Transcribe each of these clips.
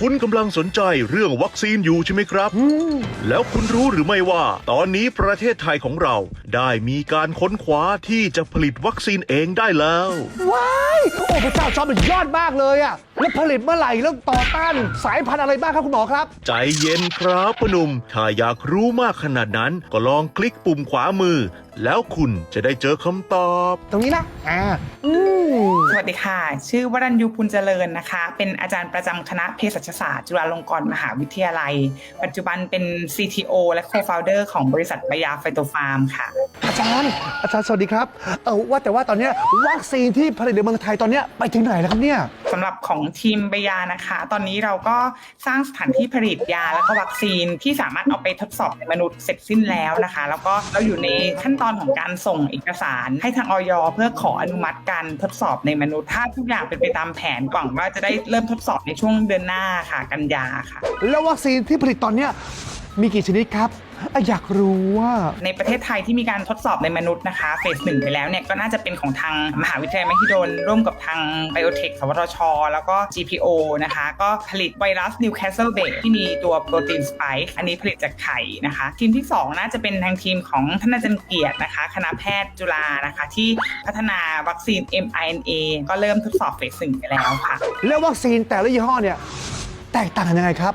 คุณกำลังสนใจเรื่องวัคซีนอยู่ใช่ไหมครับ แล้วคุณรู้หรือไม่ว่า ตอนนี้ประเทศไทยของเราได้มีการค้นคว้าที่จะผลิตวัคซีนเองได้แล้ว ว้ายโอ้พระเจ้าจอมมันยอดมากเลยอะแล้วผลิตเมื่อไหร่แล้วต่อต้านสายพันธุ์อะไรบ้างครับคุณหมอครับ ใจเย็นครับพอหนุ่มถ้าอยากรู้มากขนาดนั้นก็ลองคลิกปุ่มขวามือ แล้วคุณจะได้เจอคำตอบ ตรงนี้นะอ่าอืมส วัสดีค่ะ ชื่อวรัญยูพุนเจริญนะคะ เป็นอาจารย์ประจำคณะเภสัชศาสตร์ จุฬาลงกรณ์มหาวิทยาลัย ปัจจุบันเป็น CTO และ Co-founder ของบริษัทบายาไฟโตฟาร์มค่ะอาจารย์ อาจารย์สวัสดีครับ เออว่าแต่ว่าตอนเนี้ยวัคซีนที่ผลิตในเมืองไทยตอนเนี้ยไปถึงไหนแล้วครับเนี่ย สำหรับของทีมบายานะคะ ตอนนี้เราก็สร้างสถานที่ผลิตยาแล้วก็วัคซีนที่สามารถเอาไปทดสอบในมนุษย์เสร็จสิ้นแล้วนะคะ แล้วก็เราอยู่ในขั้นตอนของการส่งเอกสารให้ทางออยเพื่อขออนุมัติการทดสอบในมนุษย์ถ้าทุกอย่างเป็นไปตามแผนหวังว่าจะได้เริ่มทดสอบในช่วงเดือนหน้าค่ะ กันยาค่ะ แล้ววัคซีนที่ผลิตตอนเนี้ยมีกี่ชนิดครับ อะอยากรู้ว่า ในประเทศไทยที่มีการทดสอบในมนุษย์นะคะเฟสหนึ่งไปแล้วเนี่ยก็น่าจะเป็นของทางมหาวิทยาลัยมหิดล ร่วมกับทางไบโอเทคสวทช แล้วก็ GPO นะคะ ก็ผลิตไวรัสนิวคาสเซิลเบที่มีตัวโปรตีนสไปค์อันนี้ผลิตจากไข่นะคะ ทีมที่ 2 น่าจะเป็นทางทีมของท่านอาจารย์เกียรตินะคะ คณะแพทย์จุฬานะคะ ที่พัฒนาวัคซีน mRNA ก็เริ่มทดสอบเฟสหนึ่งไปแล้วค่ะ แล้ววัคซีนแต่ละยี่ห้อเนี่ย แตกต่างกันยังไงครับ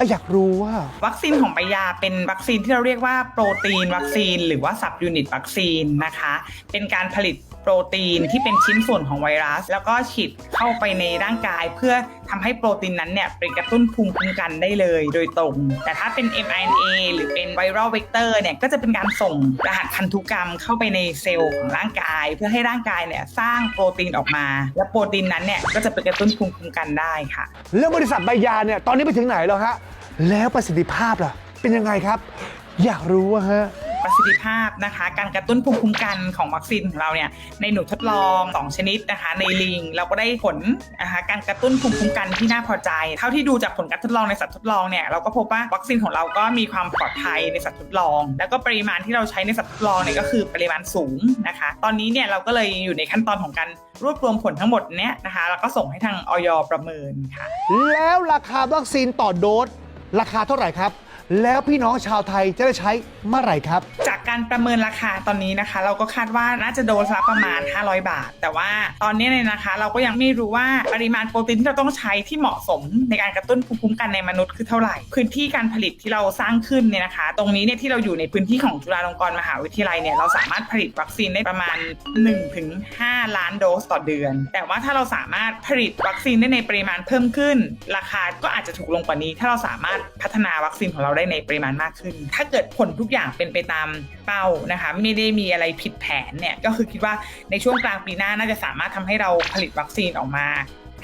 ออยากรู้ว่า วัคซีนของใบยาเป็นวัคซีนที่เราเรียกว่าโปรตีนวัคซีน หรือว่าสับยูนิตวัคซีนนะคะ เป็นการผลิตโปรตีนที่เป็นชิ้นส่วนของไวรัส แล้วก็ฉีดเข้าไปในร่างกายเพื่อ ทำให้โปรตีนนั้นเนี่ยไปกระตุ้นภูมิคุ้มกันได้เลย โดยตรง แต่ถ้าเป็น mRNA หรือเป็นไวรัลเวกเตอร์เนี่ยก็จะเป็นการส่งรหัสพันธุกรรมเข้าไปในเซลล์ของร่างกาย เพื่อให้ร่างกายเนี่ยสร้างโปรตีนออกมา และโปรตีนนั้นเนี่ยก็จะไปกระตุ้นภูมิคุ้มกันได้ค่ะแล้วบริษัทใบยาเนี่ยตอนนี้ไปถึงไหนแล้วฮะแล้วประสิทธิภาพล่ะเป็นยังไงครับ อยากรู้ว่าฮะ ประสิทธิภาพนะคะ การกระตุ้นภูมิคุ้มกันของวัคซีนของเราเนี่ยในหนูทดลอง 2 ชนิดนะคะ ในลิงเราก็ได้ผลนะคะการกระตุ้นภูมิคุ้มกันที่น่าพอใจ เท่าที่ดูจากผลการทดลองในสัตว์ทดลองเนี่ยเราก็พบว่าวัคซีนของเราก็มีความปลอดภัยในสัตว์ทดลอง แล้วก็ปริมาณที่เราใช้ในสัตว์ทดลองเนี่ยก็คือปริมาณสูงนะคะ ตอนนี้เนี่ยเราก็เลยอยู่ในขั้นตอนของการรวบรวมผลทั้งหมดเนี้ยนะคะ แล้วก็ส่งให้ทางออยประเมินค่ะ แล้วราคาวัคซีนต่อโดสราคาเท่าไหร่ครับ แล้วพี่น้องชาวไทยจะได้ใช้เมื่อไหร่ครับ จากการประเมินราคาตอนนี้นะคะ เราก็คาดว่าน่าจะโดสละประมาณ 500 บาท แต่ว่าตอนนี้เนี่ยนะคะ เราก็ยังไม่รู้ว่าปริมาณโปรตีนที่เราต้องใช้ที่เหมาะสมในการกระตุ้นภูมิคุ้มกันในมนุษย์คือเท่าไหร่ พื้นที่การผลิตที่เราสร้างขึ้นเนี่ยนะคะ ตรงนี้เนี่ยที่เราอยู่ในพื้นที่ของจุฬาลงกรณ์มหาวิทยาลัยเนี่ยเราสามารถผลิตวัคซีนได้ประมาณ 1-5 ล้านโดสต่อเดือน แต่ว่าถ้าเราสามารถผลิตวัคซีนได้ในปริมาณเพิ่มขึ้น ราคาก็อาจจะถูกลงกว่านี้ ถ้าเราสามารถพัฒนาวัคซีนของเราได้ได้ในปริมาณมากขึ้น ถ้าเกิดผลทุกอย่างเป็นไปตามเป้านะคะ ไม่ได้มีอะไรผิดแผนเนี่ย ก็คือคิดว่าในช่วงกลางปีหน้าน่าจะสามารถทำให้เราผลิตวัคซีนออกมา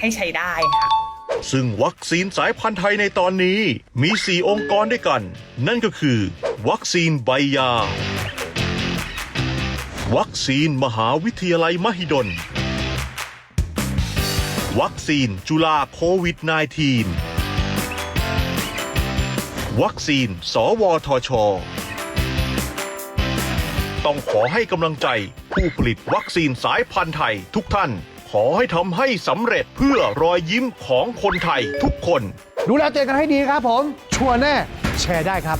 ให้ใช้ได้ค่ะซึ่งวัคซีนสายพันธุ์ไทยในตอนนี้มี 4 องค์กรด้วยกัน นั่นก็คือ วัคซีนใบยา วัคซีนมหาวิทยาลัยมหิดล วัคซีนจุฬาโควิด -19 วัคซีน สวทช ต้องขอให้กำลังใจผู้ผลิตวัคซีนสายพันธุ์ไทยทุกท่าน ขอให้ทำให้สำเร็จเพื่อรอยยิ้มของคนไทยทุกคน ดูแลตัวเองกันให้ดีครับผม ชัวร์แน่ แชร์ได้ครับ